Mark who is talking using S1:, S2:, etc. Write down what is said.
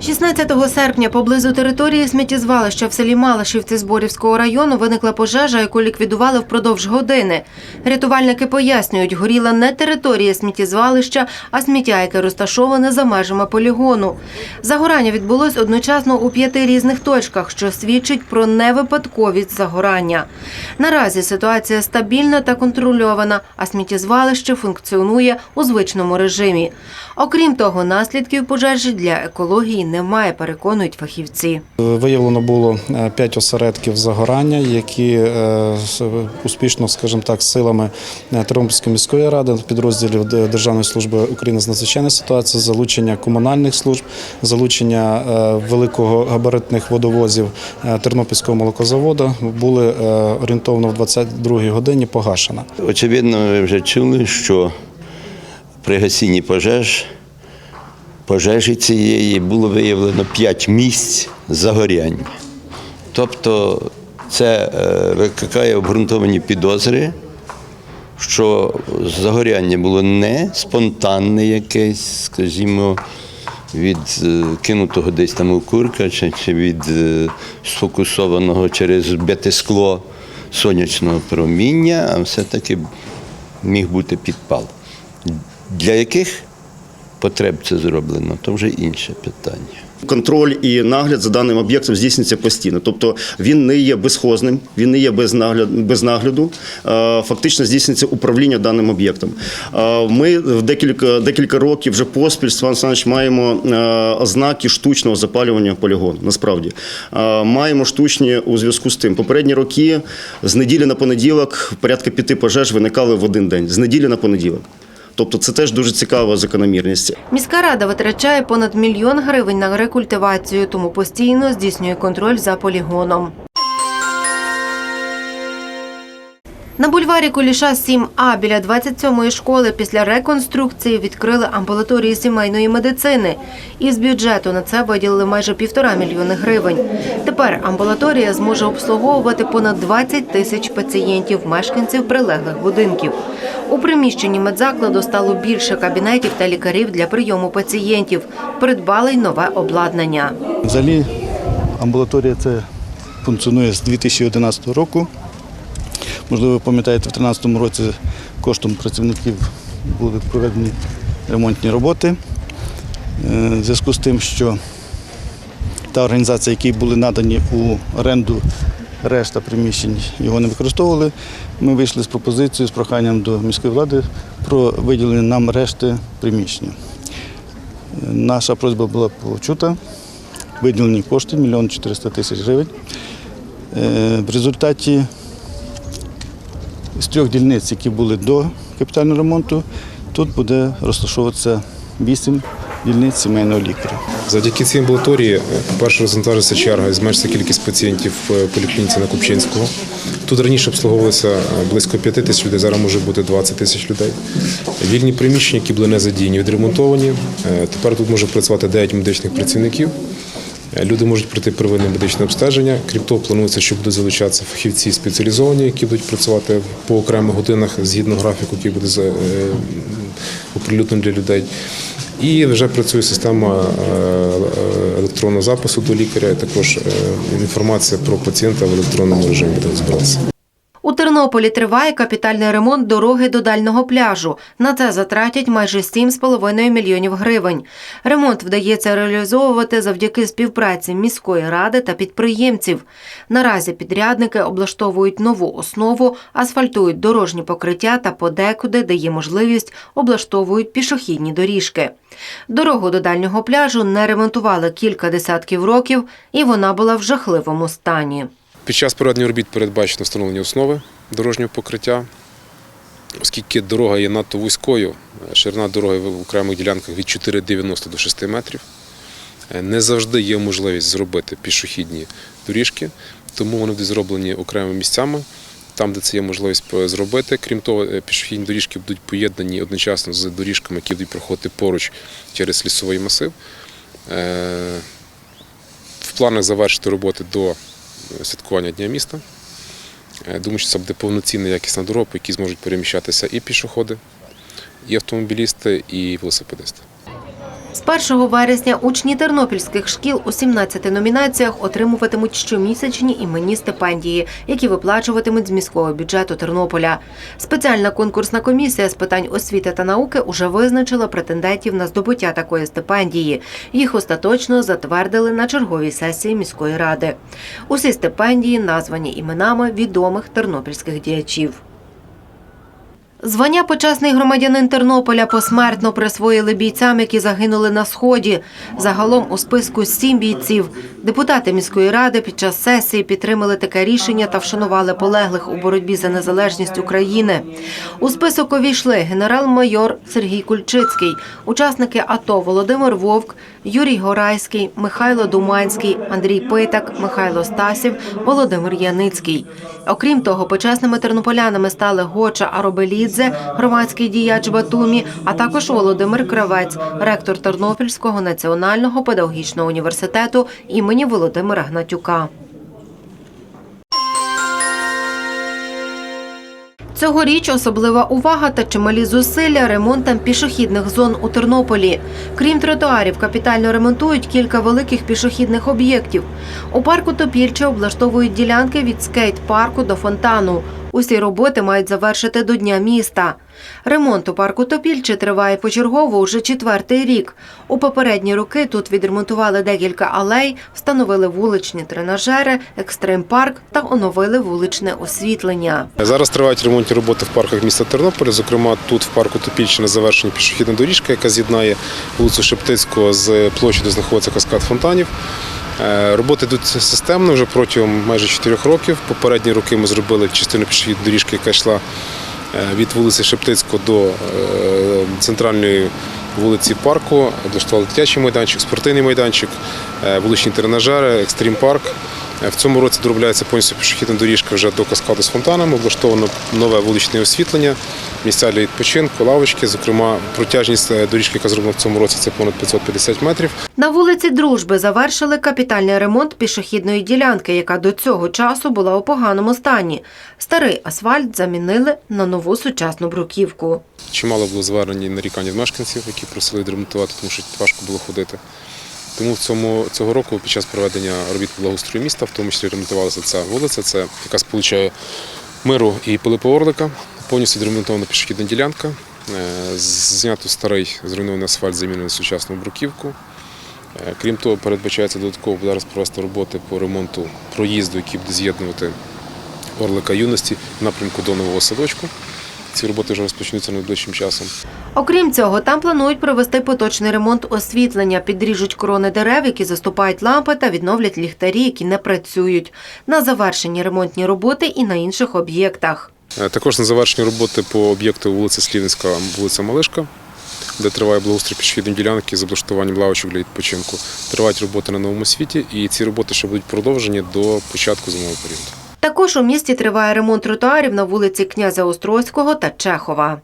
S1: 16 серпня поблизу території сміттєзвалища в селі Малашівці Зборівського району виникла пожежа, яку ліквідували впродовж години. Рятувальники пояснюють, горіла не територія сміттєзвалища, а сміття, яке розташоване за межами полігону. Загорання відбулось одночасно у п'яти різних точках, що свідчить про невипадковість загорання. Наразі ситуація стабільна та контрольована, а сміттєзвалище функціонує у звичному режимі. Окрім того, наслідків пожежі для екології немає, переконують фахівці.
S2: Виявлено було е, п'ять осередків загорання, які е, успішно, скажімо так, силами е, Тернопільської міської ради, підрозділів Державної служби України з надзвичайних ситуацій, залучення комунальних служб, залучення е, великогабаритних водовозів е, Тернопільського молокозаводу були е, орієнтовно в 22-й годині погашено.
S3: Очевидно, ви вже чули, що при гасінні пожеж, пожежі цієї було виявлено 5 місць загоряння. Тобто це е, викликає обґрунтовані підозри, що загоряння було не спонтанне якесь, скажімо, від е, кинутого десь там окурка чи, чи від е, сфокусованого через бите скло сонячного проміння, а все-таки міг бути підпал. Для яких потреб це зроблено, то вже інше питання.
S4: Контроль і нагляд за даним об'єктом здійснюється постійно. Тобто він не є безхозним, він не є без нагляду. Без нагляду. Фактично здійснюється управління даним об'єктом. Ми в декілька, декілька років вже поспіль Степан Олександрович, маємо ознаки штучного запалювання полігону. Насправді маємо штучні у зв'язку з тим. Попередні роки з неділі на понеділок порядка п'яти пожеж виникали в один день. З неділі на понеділок. Тобто це теж дуже цікава закономірність.
S1: Міська рада витрачає понад мільйон гривень на рекультивацію, тому постійно здійснює контроль за полігоном. На бульварі Куліша 7А біля 27-ї школи після реконструкції відкрили амбулаторії сімейної медицини. Із бюджету на це виділили майже півтора мільйони гривень. Тепер амбулаторія зможе обслуговувати понад 20 тисяч пацієнтів, мешканців прилеглих будинків. У приміщенні медзакладу стало більше кабінетів та лікарів для прийому пацієнтів. Придбали й нове обладнання.
S5: Взагалі амбулаторія це функціонує з 2011 року. Можливо, ви пам'ятаєте, в 2013 році коштом працівників були проведені ремонтні роботи. Е, В зв'язку з тим, що та організація, які були надані у оренду решта приміщень, його не використовували, ми вийшли з пропозицією, з проханням до міської влади про виділення нам решти приміщення. Наша просьба була почута виділені кошти, мільйон 400 тисяч гривень. Е, В результаті з трьох дільниць, які були до капітального ремонту, тут буде розташовуватися вісім дільниць сімейного лікаря.
S6: Завдяки цій амбулаторії, е, по-перше, розвантажиться черга і зменшиться кількість пацієнтів в поліклініці на Купчинського. Тут раніше обслуговувалося е, близько 5 тисяч людей, зараз може бути 20 тисяч людей. Вільні приміщення, які були не задіяні, відремонтовані. Е, Тепер тут може працювати 9 медичних працівників. Люди можуть пройти первинне медичне обстеження. Крім того, планується, що будуть залучатися фахівці спеціалізовані, які будуть працювати по окремих годинах згідно графіку, який буде е, оприлюднений для людей. І вже працює система е, е, електронного запису до лікаря, і також інформація про пацієнта в електронному режимі буде збиратися.
S1: Тернополі триває капітальний ремонт дороги до дальнього пляжу. На це затратять майже 7,5 мільйонів гривень. Ремонт вдається реалізовувати завдяки співпраці міської ради та підприємців. Наразі підрядники облаштовують нову основу, асфальтують дорожні покриття та подекуди, де є можливість, облаштовують пішохідні доріжки. Дорогу до дальнього пляжу не ремонтували кілька десятків років, і вона була в жахливому стані.
S6: Під час проведення робіт передбачено встановлення основи дорожнього покриття, оскільки дорога є надто вузькою, ширина дороги в окремих ділянках від 4,90 до 6 метрів. Е, Не завжди є можливість зробити пішохідні доріжки, тому вони будуть зроблені окремими місцями, там, де це є можливість зробити. Крім того, е, пішохідні доріжки будуть поєднані одночасно з доріжками, які будуть проходити поруч через лісовий масив. Е, В планах завершити роботи до святкування Дня міста. Е, Думаю, що це буде повноцінна якісна дорога, по якій зможуть переміщатися і пішоходи, і автомобілісти, і велосипедисти.
S1: З 1 вересня учні тернопільських шкіл у 17 номінаціях отримуватимуть щомісячні іменні стипендії, які виплачуватимуть з міського бюджету Тернополя. Спеціальна конкурсна комісія з питань освіти та науки уже визначила претендентів на здобуття такої стипендії. Їх остаточно затвердили на черговій сесії міської ради. Усі стипендії названі іменами відомих тернопільських діячів. Звання почесний громадянин Тернополя посмертно присвоїли бійцям, які загинули на сході. Загалом у списку сім бійців. Депутати міської ради під час сесії підтримали таке рішення та вшанували полеглих у боротьбі за незалежність України. У список увійшли генерал-майор Сергій Кульчицький, учасники АТО Володимир Вовк, Юрій Горайський, Михайло Думанський, Андрій Питак, Михайло Стасів, Володимир Яницький. Окрім того, почесними тернополянами стали Гоча Аробелідзе, громадський діяч Батумі, а також Володимир Кравець, ректор Тернопільського національного педагогічного університету імені Володимира Гнатюка. Цьогоріч особлива увага та чималі зусилля ремонтам пішохідних зон у Тернополі. Крім тротуарів, капітально ремонтують кілька великих пішохідних об'єктів. У парку Топільче облаштовують ділянки від скейт-парку до фонтану. Усі роботи мають завершити до Дня міста. Ремонт у парку Топільче триває почергово уже четвертий рік. У попередні роки тут відремонтували декілька алей, встановили вуличні тренажери, екстрим-парк та оновили вуличне освітлення.
S6: Зараз тривають ремонтні роботи в парках міста Тернополя. Зокрема, тут в парку Топільщина завершена пішохідна доріжка, яка з'єднає вулицю Шептицького з площі, де знаходиться каскад фонтанів. Е, Роботи йдуть системно вже протягом майже 4 років. Попередні роки ми зробили частину пішохідної доріжки, яка йшла е, від вулиці Шептицького до е, центральної вулиці парку. Облаштували дитячий майданчик, спортивний майданчик, вуличні тренажери, екстрім парк. В цьому році доробляється повністю пішохідна доріжка вже до каскаду з фонтанами. Облаштовано нове вуличне освітлення, місця для відпочинку, лавочки. Зокрема, протяжність е, доріжки, яка зроблена в цьому році, це понад 550 метрів.
S1: На вулиці Дружби завершили капітальний ремонт пішохідної ділянки, яка до цього часу була у поганому стані. Старий асфальт замінили на нову сучасну бруківку.
S6: Чимало було звернень нарікань від мешканців, які просили відремонтувати, тому що важко було ходити. Тому в цьому цього року під час проведення робіт благоустрою міста, в тому числі ремонтувалася ця вулиця, це яка сполучає миру і Пилипа Орлика. Повністю відремонтована пішохідна ділянка. Е, Знято старий зруйнований асфальт, замінений на сучасну бруківку. Е, Крім того, передбачається додатково зараз провести роботи по ремонту проїзду, який буде з'єднувати Орлика юності в напрямку до нового садочку. Ці роботи вже розпочнуться найближчим часом.
S1: Окрім цього, там планують провести поточний ремонт освітлення, підріжуть крони дерев, які заступають лампи, та відновлять ліхтарі, які не працюють. На завершенні ремонтні роботи і на інших об'єктах.
S6: Е, Також на завершені роботи по об'єкту вулиця Слівницька, вулиця Малишка, де триває благоустрій пішохідної ділянки з облаштуванням лавочок для відпочинку. Тривають роботи на новому світі, і ці роботи ще будуть продовжені до початку зимового періоду.
S1: Також у місті триває ремонт тротуарів на вулиці князя Острозького та Чехова.